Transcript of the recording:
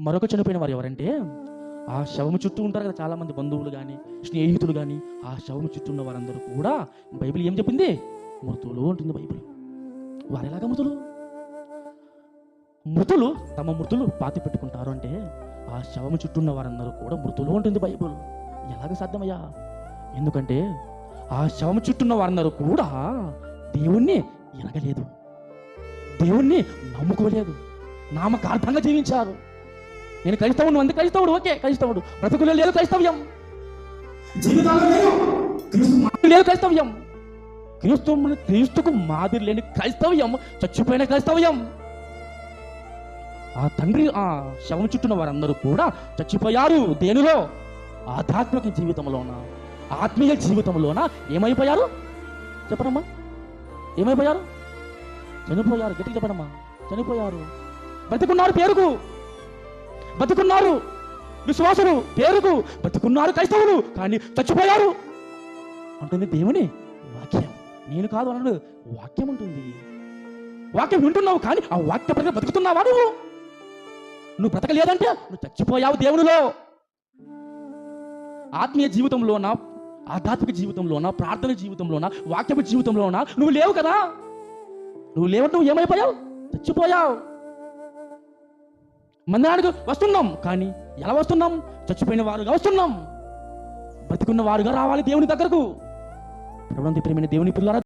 మరొక చనిపోయిన వారు ఎవరంటే ఆ శవము చుట్టూ ఉంటారు కదా చాలామంది బంధువులు కానీ స్నేహితులు కానీ ఆ శవము చుట్టూ ఉన్న వారందరూ కూడా బైబిల్ ఏం చెప్పింది? మృతులు ఉంటుంది బైబిల్. వారు ఎలాగ మృతులు? మృతులు తమ మృతులు పాతి పెట్టుకుంటారు అంటే ఆ శవము చుట్టూ ఉన్న వారందరూ కూడా మృతులు ఉంటుంది బైబిల్. ఎలాగ సాధ్యమయ్యా? ఎందుకంటే ఆ శవము చుట్టూ ఉన్న వారందరూ కూడా దేవుణ్ణి ఎరగలేదు. దేవుణ్ణి నమ్ముకోలేదు. నామకార్థంగా జీవించారు. నేను క్రైస్తవుడు అంది క్రైస్తవుడు ఓకే క్రైస్తవుడు. బ్రతుకులో లేదు క్రైస్తవ్యం. లేదు. క్రైస్తవ్యం. క్రీస్తు క్రీస్తుకు మాదిరి లేని క్రైస్తవ్యం చచ్చిపోయిన క్రైస్తవ్యం. ఆ తండ్రి ఆ శవం చుట్టూన వారందరూ కూడా చచ్చిపోయారు దేనిలో? ఆధ్యాత్మిక జీవితంలోన? ఆత్మీయ జీవితంలోన? ఏమైపోయారు? చెప్పనమ్మా. ఏమైపోయారు? చనిపోయారు. గట్టిగా చెప్పనమ్మా. చనిపోయారు. బతికున్నారు పేరుకు. బతుకున్నారు. విశ్వాసులు పేరుకు బతుకున్నారు క్రైస్తవులు కానీ చచ్చిపోయారు. అంటుంది దేవుని వాక్యం. నేను కాదు అన్నాడు వాక్యం ఉంటుంది. వాక్యం వింటున్నావు కానీ ఆ వాక్య ప్రకారం బతుకుతున్నావా నువ్వు? నువ్వు బ్రతకలేదంటే నువ్వు చచ్చిపోయావు దేవునిలో. ఆత్మీయ జీవితంలోన ఆధ్యాత్మిక జీవితంలోన ప్రార్థన జీవితంలోన వాక్యపు జీవితంలోన? నువ్వు లేవు కదా. నువ్వు లేవంటే నువ్వు ఏమైపోయావు? చచ్చిపోయావు. మందిరానికి వస్తున్నాం. కానీ ఎలా వస్తున్నాం? చచ్చిపోయిన వారుగా వస్తున్నాం. బ్రతికున్న వారుగా రావాలి దేవుని దగ్గరకు. ప్రభుత్వం ప్రేమైన దేవుని పిల్లరా